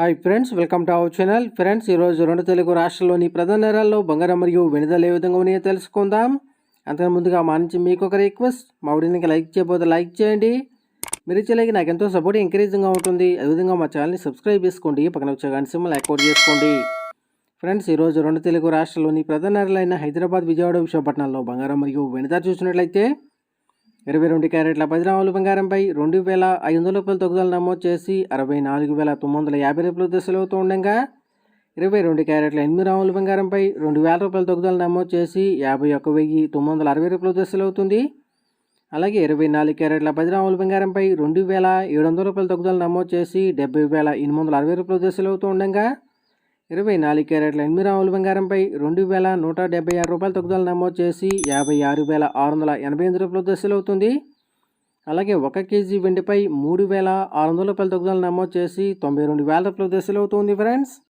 Hi friends welcome to our channel. Friends ఈరోజు రెండు తెలుగు రాష్ట్రాల్లోని ప్రధాన నేరాల్లో బంగారం మరియు వెనుదల ఏ విధంగా ఉన్నాయో తెలుసుకుందాం. అంతకు ముందుగా మా నుంచి మీకు ఒక రిక్వెస్ట్. మా వీడియోకి లైక్ చేయబోతే లైక్ చేయండి. మీరు ఇచ్చేలాగి నాకు ఎంతో సపోర్ట్ ఎంకరేజింగ్గా ఉంటుంది. అదేవిధంగా మా ఛానల్ని సబ్స్క్రైబ్ చేసుకోండి. పక్కన వచ్చే గంట సింబల్ చేసుకోండి. ఫ్రెండ్స్ ఈరోజు రెండు తెలుగు రాష్ట్రాల్లోని ప్రధాన నేరాలైన హైదరాబాద్ విజయవాడ విశాఖపట్నంలో బంగారం మరియు వెనుదల చూసినట్లయితే ఇరవై రెండు క్యారెట్ల పది గ్రాముల బంగారంపై రెండు వేల ఐదు వందల రూపాయల తగ్గుదల నమోదు చేసి అరవై నాలుగు వేల తొమ్మిది వందల యాభై రూపాయల దశలు ఉండగా ఇరవై రెండు క్యారెట్ల ఎనిమిది గ్రాముల బంగారంపై రెండు వేల రూపాయల తగ్గుదల నమోదు చేసి యాభై ఒక్క వెయ్యి తొమ్మిది వందల అరవై రూపాయల దశలవుతుంది అలాగే ఇరవై నాలుగు క్యారెట్ల పది గ్రాముల బంగారంపై రెండు వేల ఏడు వందల రూపాయల తగ్గుదల నమోదు చేసి డెబ్బై వేల ఎనిమిది వందల అరవై రూపాయల దశలు ఉండగా ఇరవై నాలుగు క్యారెట్ల ఎనిమిది రాముల బంగారంపై రెండు వేల నూట డెబ్బై ఆరు రూపాయల తగ్గుదల నమోదు చేసి యాభై ఆరు వేల ఆరు వందల ఎనభై ఎనిమిది రూపాయల దశలు అవుతుంది అలాగే ఒక కేజీ వెండిపై మూడు వేల ఆరు వందల రూపాయల తగ్గుదల నమోదు చేసి తొంభై రెండు వేల రూపాయల దశలు అవుతుంది ఫ్రెండ్స్